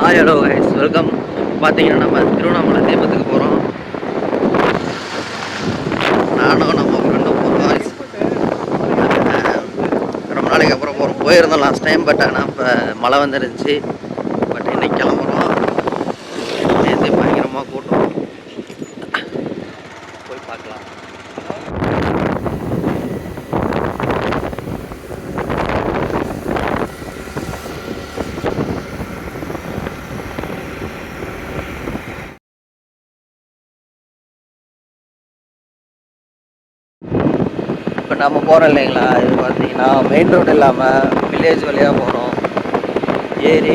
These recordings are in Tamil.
ஹாய் ஹலோ கைஸ் வெல்கம் பார்த்தீங்கன்னா நம்ம திருவண்ணாமலை தீபத்துக்கு போகிறோம் நானும் நம்ம ஃப்ரெண்டும் போகிறோம் கைஸ் ரொம்ப நாளைக்கு அப்புறம் போகிறோம் போயிருந்தோம் லாஸ்ட் டைம் பட் ஆனால் இப்போ மழை வந்துருந்துச்சு பட் இன்னைக்கு கிளம்புறோம் நேற்று பயங்கரமாக கூட்டம் போய் பார்க்கலாம் இப்போ நம்ம போகிறோம் இல்லைங்களா? இது பார்த்தீங்கன்னா மெயின் ரோடு இல்லாமல் வில்லேஜ் வழியாக போகிறோம் ஏரி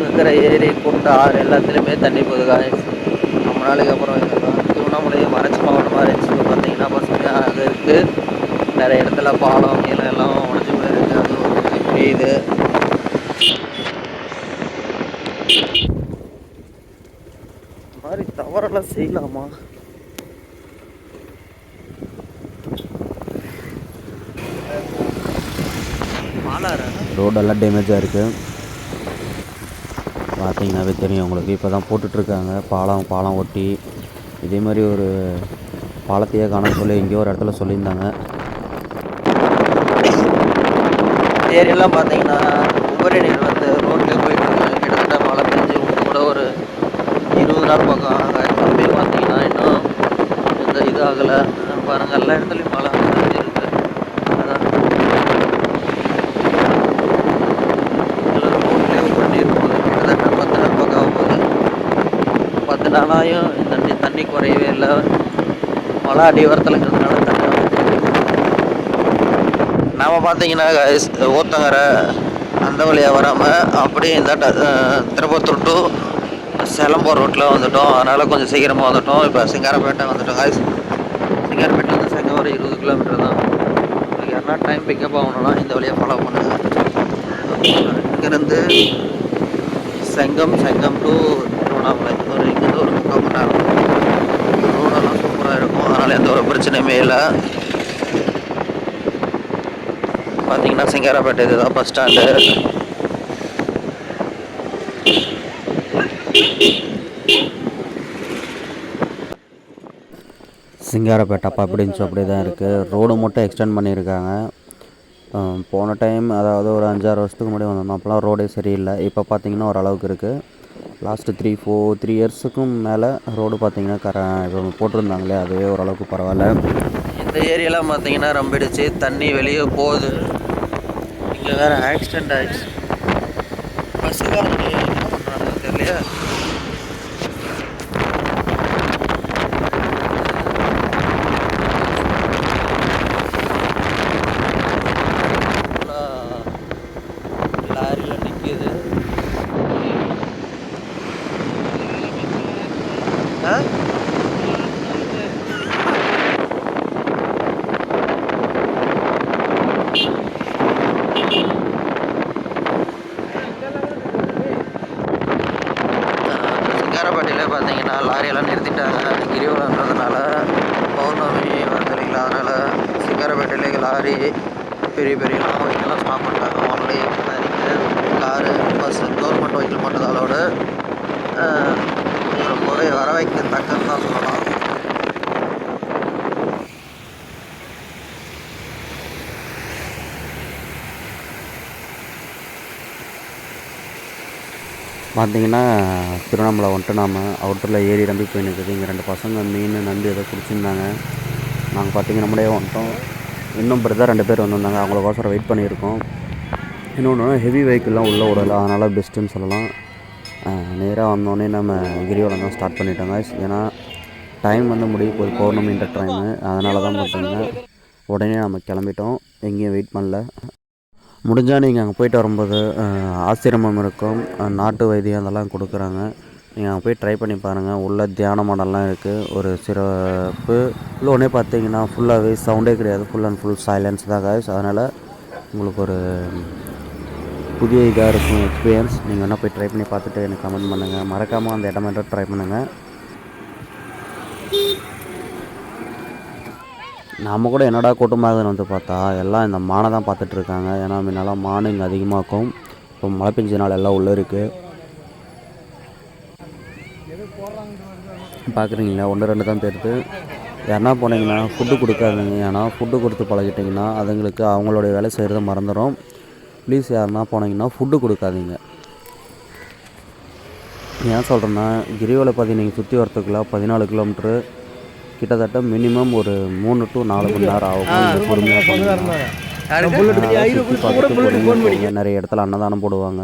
இருக்கிற ஏரி குட்டை ஆறு எல்லாத்துலேயுமே தண்ணி போகுது guys. ரொம்ப நாளைக்கு அப்புறம் இதெல்லாம் திருவண்ணாமலையை மறைச்சி மாவட்டமாக இருந்துச்சு. இப்போ பார்த்தீங்கன்னா பசங்க அது இருக்குது நிறைய இடத்துல பாலம் கீழே எல்லாம் உடஞ்சி போயிருக்கு அது ஒரு பெய்யுது மாதிரி தவறெல்லாம் செய்யலாமா? ரோடெல்லாம் டேமேஜாக இருக்குது பார்த்தீங்கன்னாவே தெரியும் உங்களுக்கு. இப்போ தான் போட்டுட்ருக்காங்க. பாலம் பாலம் ஒட்டி. இதே மாதிரி ஒரு பாலத்தையே காண சொல்லி எங்கேயோ ஒரு இடத்துல சொல்லியிருந்தாங்க. ஏரியெல்லாம் பார்த்தீங்கன்னா உபரி நீர் வந்து ரோட்டில் போயிட்டு கிட்டத்தட்ட மழை பெஞ்சு கூட ஒரு இருபது நாள் பக்கம் ஆகாது. பார்த்தீங்கன்னா இன்னும் எந்த இது ஆகலை. பாருங்க எல்லா இடத்துலையும் மழை பெஞ்சிருக்கு அதான் எல்லாம் ரோட்லேயே உபரி நீர் போகுது கிட்டத்தட்ட பத்து நாள் பக்கம் ஆக போகுது பத்து நாளாயும் தண்ணி தண்ணி குறையவே இல்லை. மழை அடிவாரத்துலங்கிறதுனால தண்ணி நாம் பார்த்தீங்கன்னா ஊத்தங்கரை அந்த வழியாக வராமல் அப்படியே இந்த திருப்பத்தூர் டு சேலம்பூர் ரோட்டில் வந்துட்டோம். அதனால் கொஞ்சம் சீக்கிரமாக வந்துட்டோம். இப்போ சிங்காரப்பேட்டை வந்துட்டோம் காய்ஸ் சிங்காரப்பேட்டை வந்து செங்க ஒரு இருபது கிலோமீட்டர் தான். உங்களுக்கு யாருன்னா டைம் பிக்கப் ஆகணும்னா இந்த வழியாக ஃபாலோ பண்ணுங்கள் இங்கேருந்து செங்கம் செங்கம் டு திருவண்ணாமலை ஒரு முக்கால் மணி நேரம் ரோடெல்லாம் சூப்பராக இருக்கும். அதனால் எந்த ஒரு பிரச்சனையுமே இல்லை. பார்த்தீங்கன்னா சிங்காரப்பேட்டை இதுதான் பஸ் ஸ்டாண்டு சிங்காரப்பேட்டை அப்போ அப்படின்னு சொல்லி அப்படி தான் இருக்குது ரோடு மட்டும் எக்ஸ்டெண்ட் பண்ணியிருக்காங்க. போன டைம் அதாவது ஒரு அஞ்சாறு வருஷத்துக்கு முன்னாடி வந்திருந்தோம். அப்போலாம் ரோடே சரியில்லை. இப்போ பார்த்தீங்கன்னா ஓரளவுக்கு இருக்குது லாஸ்ட்டு த்ரீ ஃபோர் த்ரீ இயர்ஸுக்கும் மேலே ரோடு பார்த்தீங்கன்னா கர போட்டிருந்தாங்களே அதுவே ஓரளவுக்கு பரவாயில்ல. இந்த ஏரியாலாம் பார்த்தீங்கன்னா ரொம்பிடுச்சு தண்ணி வெளியே போகுது. இங்கே வேறு ஆக்சிடெண்ட் ஆகிடுச்சு பஸ்ஸுக்காரங்க என்ன பண்ணுறாங்க தெரியலையா? பார்த்தீங்கன்னா லாரியெல்லாம் நிறுத்திட்டாங்க. கிரிவலன்றதுனால பௌர்ணமி வருது இல்லைங்களா அதனால் சிங்காரப்பேட்டையில் லாரி பெரிய பெரிய லாங் வெஹிக்கெல்லாம் ஸ்டாப் பண்ணிட்டாங்க only car bus government vehicle மட்டும் தான் அதோட ரொம்பவே வர வைக்கத்தக்கன்னு தான் சொல்லலாம் பார்த்தீங்கன்னா திருவண்ணாமலை வந்துட்டு நாம் அவுட்டரில் ஏறி நம்பி போய் இங்கே ரெண்டு பசங்க மீன் நண்டு ஏதோ குடிச்சிருந்தாங்க. நாங்கள் பார்த்தீங்கன்னா நம்மளே வந்துட்டோம். இன்னும் பிரதர் ரெண்டு பேர் வந்திருந்தாங்க. அவங்களுக்கோசரம் வெயிட் பண்ணியிருக்கோம். இன்னொன்று ஹெவி வெஹிக்கிள்லாம் உள்ளே விடல அதனால் பெஸ்ட்டுன்னு சொல்லலாம். நேராக வந்தோடனே நம்ம கிரிவலம் தான் ஸ்டார்ட் பண்ணிட்டோங்க ஏன்னா டைம் வந்து முடிய போகுது. பௌர்ணமின்ற டைமு அதனால தான் பார்த்தீங்கன்னா உடனே நம்ம கிளம்பிட்டோம். எங்கேயும் வெயிட் பண்ணல. முடிஞ்சால் நீங்கள் அங்கே போயிட்டு வரும்போது ஆசிரமம் இருக்கும். நாட்டு வைத்தியம் அதெல்லாம் கொடுக்குறாங்க. நீங்கள் அங்கே போய் ட்ரை பண்ணி பாருங்கள் உள்ள தியான மடம்லாம் இருக்குது ஒரு சிறப்பு. உள்ள ஒன்றே பார்த்தீங்கன்னா ஃபுல்லாகவே சவுண்டே கிடையாது. ஃபுல் அண்ட் ஃபுல் சைலன்ஸ் தான் காய்ஸ் அதனால் உங்களுக்கு ஒரு புதிய இதாக இருக்கும் எக்ஸ்பீரியன்ஸ் நீங்கள் வேணால் போய் ட்ரை பண்ணி பார்த்துட்டு எனக்கு கமெண்ட் பண்ணுங்கள் மறக்காமல் அந்த இடம் ட்ரை பண்ணுங்கள் நாம் கூட என்னடா கூட்டமாகுதுன்னு வந்து பார்த்தா எல்லாம் இந்த மானை தான் பார்த்துட்ருக்காங்க. ஏன்னா முன்னெல்லாம் மான் இங்கே அதிகமாகும் இப்போ மழை பெஞ்சதுனால எல்லாம் உள்ளே இருக்குது பார்க்குறீங்களா? ஒன்று ரெண்டு தான் தெரியுது. யாருன்னா போனீங்கன்னா ஃபுட்டு கொடுக்காதீங்க. ஏன்னா ஃபுட்டு கொடுத்து பழகிட்டிங்கன்னா அதுங்களுக்கு அவங்களுடைய வேலை செய்கிறத மறந்துடும் ப்ளீஸ் யாருன்னா போனீங்கன்னா ஃபுட்டு கொடுக்காதீங்க. ஏன் சொல்கிறேன்னா கிரிவலை பற்றி நீங்கள் சுற்றி வரத்துக்குள்ள பதினாலு கிலோமீட்ரு கிட்டத்தட்ட மினிமம் ஒரு மூணு டு நாலு மணி நேரம் ஆகும். பொறுமையாக போங்க. நிறைய இடத்துல அன்னதானம் போடுவாங்க.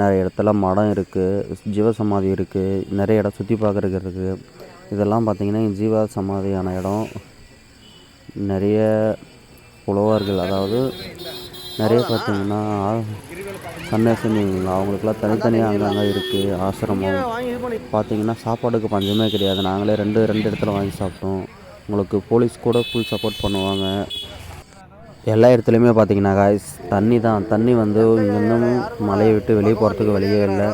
நிறைய இடத்துல மடம் இருக்குது ஜீவசமாதி இருக்குது நிறைய இடம் சுற்றி பார்க்குறதுக்கு இருக்குது இதெல்லாம் பார்த்தீங்கன்னா ஜீவ சமாதியான இடம். நிறைய புலவர்கள் அதாவது நிறைய பார்த்தீங்கன்னா சன்னியாசினிங்களா அவங்களுக்குலாம் தனித்தனியாக அங்கங்கே இருக்குது ஆசிரமம். பார்த்தீங்கன்னா சாப்பாடுக்கு பஞ்சமே கிடையாது. நாங்களே ரெண்டு ரெண்டு இடத்துல வாங்கி சாப்பிட்டோம். உங்களுக்கு போலீஸ் கூட ஃபுல் சப்போர்ட் பண்ணுவாங்க. எல்லா இடத்துலையுமே பார்த்தீங்கன்னா காய்ஸ் தண்ணி தான். தண்ணி வந்து இன்னும் மலையை விட்டு வெளியே போகிறதுக்கு வழியே இல்லை.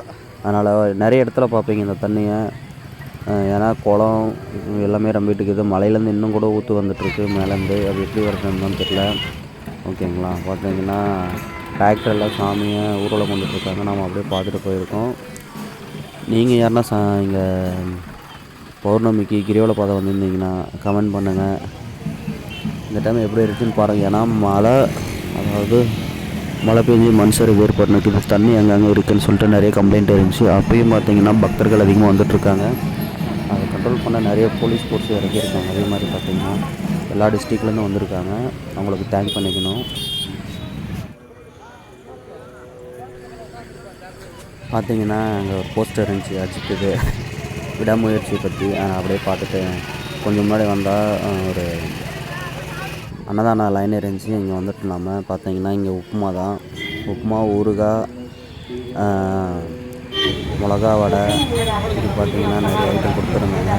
அதனால் நிறைய இடத்துல பார்ப்பீங்க இந்த தண்ணியை. ஏன்னா குளம் எல்லாமே ரம்பிட்டு இருக்குது. மலையிலேருந்து இன்னும் கூட ஊற்று வந்துட்டுருக்கு. மேலேருந்து அது எப்படி வருதுன்னு தான் தெரியல. ஓகேங்களா? பார்த்தீங்கன்னா டிராக்டரில் சாமியை ஊர்வலம் கொண்டுட்ருக்காங்க நம்ம நாம் அப்படியே பார்த்துட்டு போயிருக்கோம். நீங்கள் யாருன்னா சா இங்கே பௌர்ணமிக்கு கிரிவல பாதை வந்திருந்தீங்கன்னா கமெண்ட் பண்ணுங்கள் இந்த டைம் எப்படி இருக்குன்னு பாருங்கள் ஏன்னா மழை அதாவது மழை பெஞ்சு மண் சரிவு ஏற்பட்டு தண்ணி அங்கங்கே இருக்குதுன்னு சொல்லிட்டு நிறைய கம்ப்ளைண்ட் இருந்துச்சு. அப்பயும் பார்த்தீங்கன்னா பக்தர்கள் அதிகமாக வந்துட்டுருக்காங்க. அதை கண்ட்ரோல் பண்ண நிறைய போலீஸ் ஃபோர்ஸ் இறக்கியிருக்காங்க அதே மாதிரி பார்த்தீங்கன்னா எல்லா டிஸ்ட்ரிக்ட்லேருந்து வந்திருக்காங்க. அவங்களுக்கு தேங்க் பண்ணிக்கணும். பார்த்தீங்கன்னா அங்கே ஒரு போஸ்டர் இருந்துச்சு அஜித்துக்கு விடாமுயற்சி பற்றி அப்படியே பார்த்துட்டு கொஞ்சம் முன்னாடி வந்தால் ஒரு அன்னதான லைன் இருந்துச்சு. இங்கே வந்துட்டு இல்லாமல் பார்த்தீங்கன்னா இங்கே உப்புமா தான். உப்புமா ஊறுகாய் மிளகா வடை இது பார்த்தீங்கன்னா நிறைய ஐட்டம் கொடுத்துருந்தாங்க.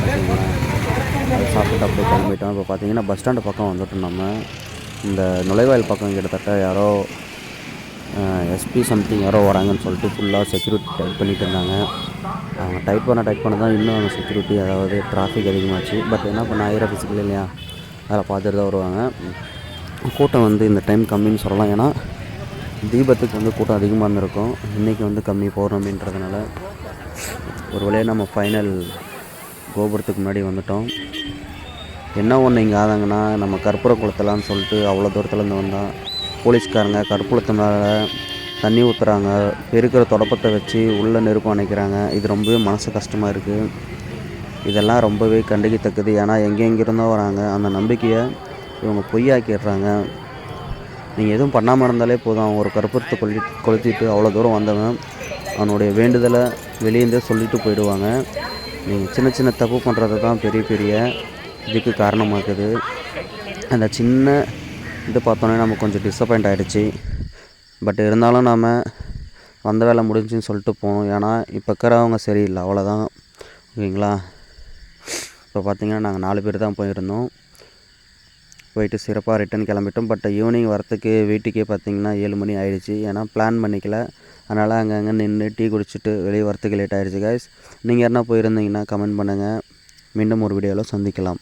பார்த்தீங்களா சாப்பிட்டு அப்படியே கிளம்பிட்டோம். இப்போ பார்த்தீங்கன்னா பஸ் ஸ்டாண்டு பக்கம் வந்துட்டு நம்ம இந்த நுழைவாயில் பக்கம் கிட்டத்தட்ட யாரோ எஸ்பி சம்திங் யாரோ வராங்கன்னு சொல்லிட்டு ஃபுல்லாக செக்யூரிட்டி டைட் பண்ணிட்டு இருந்தாங்க. அவங்க டைட் பண்ண டைட் பண்ண தான் இன்னும் அவங்க செக்யூரிட்டி அதாவது டிராஃபிக் அதிகமாச்சு. பட் என்ன பண்ண ஆயிரம் ஃபிசிக்கல் இல்லையா? அதில் பார்த்துட்டு தான் வருவாங்க. கூட்டம் வந்து இந்த டைம் கம்மின்னு சொல்லலாம். ஏன்னா தீபத்துக்கு வந்து கூட்டம் அதிகமாக இருந்திருக்கும். இன்றைக்கி வந்து கம்மி பௌர்ணமின்றதுனால ஒரு வழியாக நம்ம ஃபைனல் கோபுரத்துக்கு முன்னாடி வந்துட்டோம். என்ன ஒன்று இங்கே ஆதாங்கன்னா நம்ம கற்பூர குளத்தலான்னு சொல்லிட்டு அவ்வளோ தூரத்துலேருந்து வந்தால் போலீஸ்காரங்க கற்பூரத்து தண்ணி ஊற்றுறாங்க பெருக்கிற தொடப்பத்தை வச்சு உள்ளே நெருப்பு அணைக்கிறாங்க. இது ரொம்பவே மனசு கஷ்டமாக இருக்குது இதெல்லாம் ரொம்பவே கண்டிக்கத்தக்கது. ஏன்னா எங்கெங்கிருந்தோ வராங்க. அந்த நம்பிக்கையை இவங்க பொய்யாக்கிடுறாங்க. நீங்கள் எதுவும் பண்ணாமல் இருந்தாலே போதும். அவன் ஒரு கற்பூரத்தை கொளி கொளுத்திட்டு அவ்வளோ தூரம் வந்தவன் அவனுடைய வேண்டுதலை வெளியேந்தே சொல்லிட்டு போயிடுவாங்க. நீங்கள் சின்ன சின்ன தப்பு பண்ணுறது தான் பெரிய பெரிய இதுக்கு காரணமாக்குது. அந்த சின்ன இது பார்த்தோன்னே நமக்கு கொஞ்சம் டிசப்பாயிண்ட் ஆகிடுச்சு பட் இருந்தாலும் நாம் வந்த வேலை முடிஞ்சுன்னு சொல்லிட்டு போவோம் ஏன்னா இப்போ இருக்கிறவங்க சரியில்லை. அவ்வளோதான் ஓகேங்களா? இப்போ பார்த்தீங்கன்னா நாங்கள் நாலு பேர் தான் போயிருந்தோம். போயிட்டு சிறப்பாக ரிட்டன் கிளம்பிட்டோம். பட் ஈவினிங் வரத்துக்கு வீட்டுக்கே பார்த்தீங்கன்னா ஏழு மணி ஆயிடுச்சு. ஏன்னா பிளான் பண்ணிக்கல. அதனால் அங்கங்கே நின்று டீ குடிச்சிட்டு வெளியே வரத்துக்கு லேட் ஆகிடுச்சி கைஸ் நீங்கள் யாருன்னா போயிருந்தீங்கன்னா கமெண்ட் பண்ணுங்கள் மீண்டும் ஒரு வீடியோவில் சந்திக்கலாம்.